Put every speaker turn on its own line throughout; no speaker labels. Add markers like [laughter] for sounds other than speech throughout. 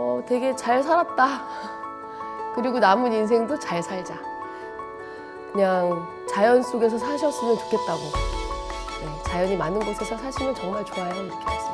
어, 되게 잘 살았다. 그리고 남은 인생도 잘 살자. 그냥 자연 속에서 사셨으면 좋겠다고. 네, 자연이 많은 곳에서 사시면 정말 좋아요. 이렇게 말씀드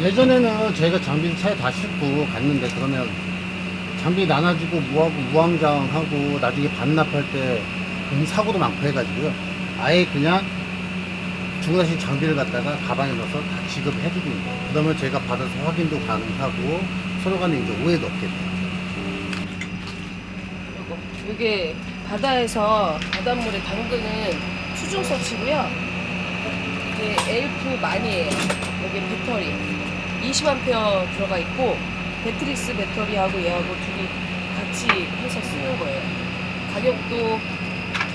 예전에는 저희가 장비를 차에 다 싣고 갔는데 그러면 장비 나눠주고 뭐하고 무항장하고 나중에 반납할 때 그런 사고도 많고 해가지고요. 아예 그냥 중간신 장비를 갖다가 가방에 넣어서 다 지급해드립니다. 그러면 제가 받아서 확인도 가능하고 서로 간에 이제 오해도 없겠네요.
요거. 이게 바다에서 바닷물에 담그는 수중 서치고요. 이게 엘프 많이에요. 여기 배터리 20A 들어가 있고 배트릭스 배터리하고 얘하고 둘이 같이 해서 쓰는 거예요. 가격도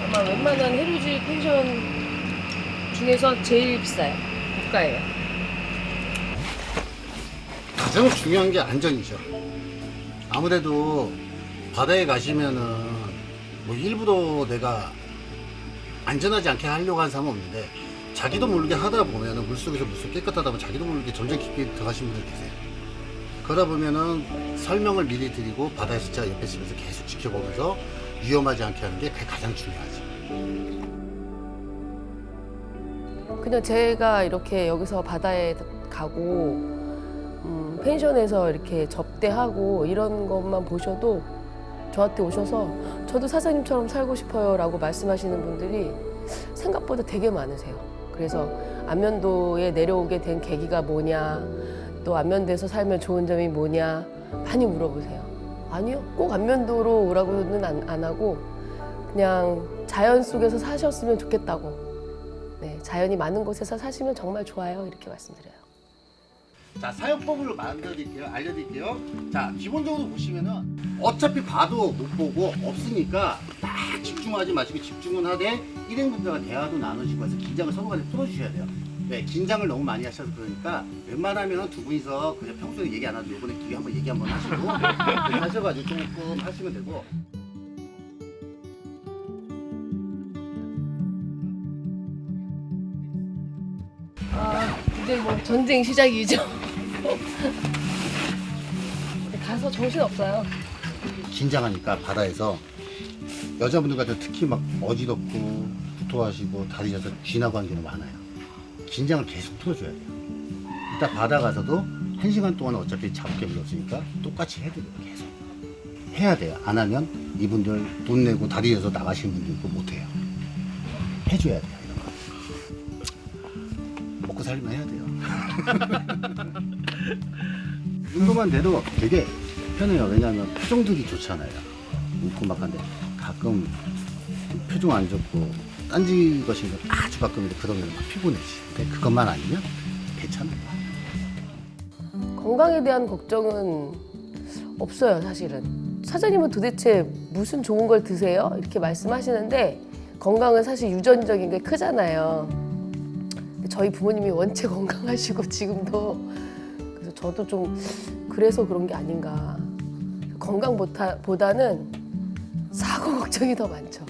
아마 웬만한 해루질 펜션 중에서 제일 비싸요. 고가예요.
가장 중요한 게 안전이죠. 아무래도 바다에 가시면은 뭐 일부러 내가 안전하지 않게 하려고 하는 사람은 없는데 자기도 모르게 하다 보면은 물속에서 물속 깨끗하다 보면 자기도 모르게 점점 깊게 들어가시는 분들 계세요. 그러다 보면은 설명을 미리 드리고 바다에서 진짜 옆에 있으면서 계속 지켜보면서 위험하지 않게 하는 게 그게 가장 중요하죠.
그냥 제가 이렇게 여기서 바다에 가고 음, 펜션에서 이렇게 접대하고 이런 것만 보셔도 저한테 오셔서 저도 사장님처럼 살고 싶어요라고 말씀하시는 분들이 생각보다 되게 많으세요. 그래서 안면도에 내려오게 된 계기가 뭐냐, 또 안면도에서 살면 좋은 점이 뭐냐 많이 물어보세요. 아니요, 꼭 안면도로 오라고는 안, 안 하고 그냥 자연 속에서 사셨으면 좋겠다고. 네, 자연이 많은 곳에서 사시면 정말 좋아요. 이렇게 말씀드려요.
자 사용법을 만들어드릴게요 알려드릴게요. 자 기본적으로 보시면은 어차피 봐도 못 보고 없으니까 딱 집중하지 마시고 집중은 하되 일행분들과 대화도 나누시고 해서 긴장을 서로 간에 풀어주셔야 돼요. 네 긴장을 너무 많이 하셔서 그러니까 웬만하면 두 분이서 그냥 평소에 얘기 안 하도 이번에 기회 한번 얘기 한번 하시고 [laughs] 하셔가지고 조금 하시면 되고.
아, 이제 뭐 전쟁 시작이죠. 가서 정신 없어요.
긴장하니까 바다에서 여자분들 같은 특히 막 어지럽고 구토하시고 다리 져서 쥐나고 하는 경우 많아요. 긴장을 계속 풀어줘야 돼요. 이따 바다 가서도 한 시간 동안 어차피 잡게 불렀으니까 똑같이 해드려요. 계속. 해야 돼요. 안 하면 이분들 돈 내고 다리 져서 나가시는 분들 있고 못해요. 해줘야 돼요. 이런 거. 먹고 살면 해야 돼요. [laughs] 이 정도만 돼도 되게 편해요. 왜냐하면 표정들이 좋잖아요. 웃고 막 한데 가끔 표정 안 좋고 딴지 것인 거 아주 가끔인데 그러면 막 피곤해지. 근데 그것만 아니면 괜찮아요.
건강에 대한 걱정은 없어요, 사실은. 사장님은 도대체 무슨 좋은 걸 드세요? 이렇게 말씀하시는데 건강은 사실 유전적인 게 크잖아요. 저희 부모님이 원체 [laughs] 건강하시고 지금도 저도 좀 그래서 그런 게 아닌가. 건강보다는 사고 걱정이 더 많죠.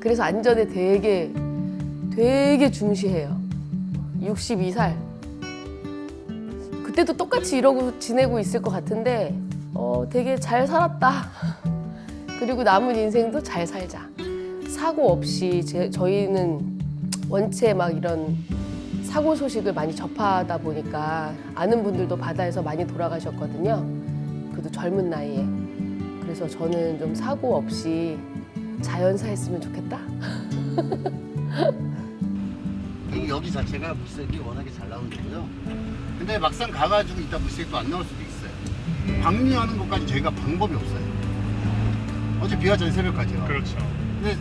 그래서 안전에 되게 되게 중시해요. 62살. 그때도 똑같이 이러고 지내고 있을 것 같은데 어, 되게 잘 살았다. [laughs] 그리고 남은 인생도 잘 살자. 사고 없이 제, 저희는 원체 막 이런 사고 소식을 많이 접하다 보니까 아는 분들도 바다에서 많이 돌아가셨거든요. 그래도 젊은 나이에. 그래서 저는 좀 사고 없이 자연사 했으면 좋겠다. [laughs]
이 여기 자체가 물색이 워낙에 잘 나오는 데고요. 근데 막상 가가지고 이따 물색도 안 나올 수도 있어요. 방류하는 것까지 저희가 방법이 없어요. 어제 비가 전 새벽까지요.
그렇죠.
근데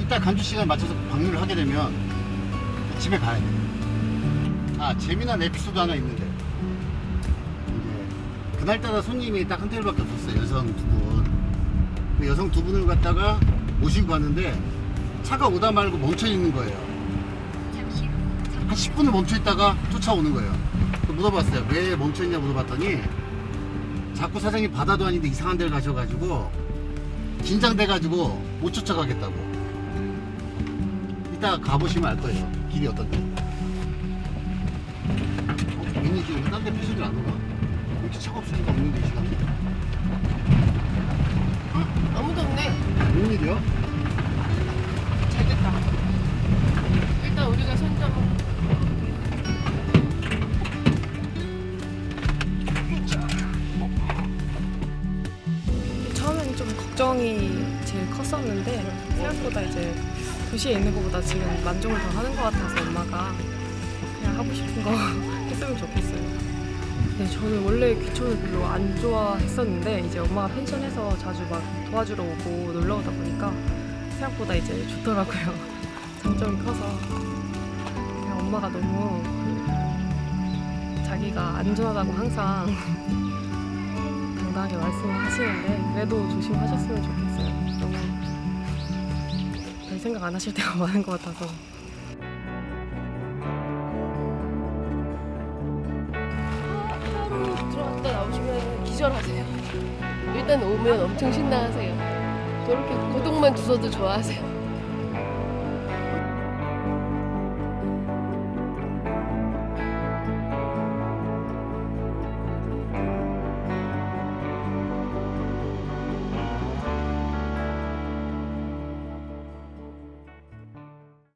이따 간주 시간에 맞춰서 방류를 하게 되면 집에 가야 돼요. 아 재미난 에피소드 하나 있는데 이제 그날따라 손님이 딱 한 테일밖에 없었어요. 여성 두 분. 그 여성 두 분을 갖다가 모시고 가는데 차가 오다 말고 멈춰 있는 거예요. 한 10분을 멈춰 있다가 쫓아오는 거예요. 그 물어봤어요. 왜 멈춰 있냐 물어봤더니 자꾸 사장님 바다도 아닌데 이상한 데를 가셔가지고 긴장돼가지고 못 쫓아가겠다고. 이따 가보시면 알 거예요. 길이 어떤지. 어, 웬일이지? 왜 딴데 패션이 안 오나? 왜 이렇게 차가 없으니까 없는데 이 시간에?
아무도 없네.
웬일이야?
잘 됐다. 일단 우리가 선점.
처음엔 좀 걱정이 제일 컸었는데 생각보다 이제 도시에 있는 것보다 지금 만족을 더 하는 것 같아서 엄마가 그냥 하고 싶은 거 했으면 좋겠어요. 네, 저는 원래 귀촌을 별로 안 좋아했었는데 이제 엄마가 펜션에서 자주 막 도와주러 오고 놀러 오다 보니까 생각보다 이제 좋더라고요. [laughs] 장점이 커서 그냥 엄마가 너무 그 자기가 안전하다고 항상 당당하게 말씀을 하시는데 그래도 조심하셨으면 좋겠어요. 너무 별 생각 안 하실 때가 많은 것 같아서.
들어갔다 나오시면 기절하세요. 일단 오면 엄청 신나하세요. 저렇게 고독만 주셔도 좋아하세요.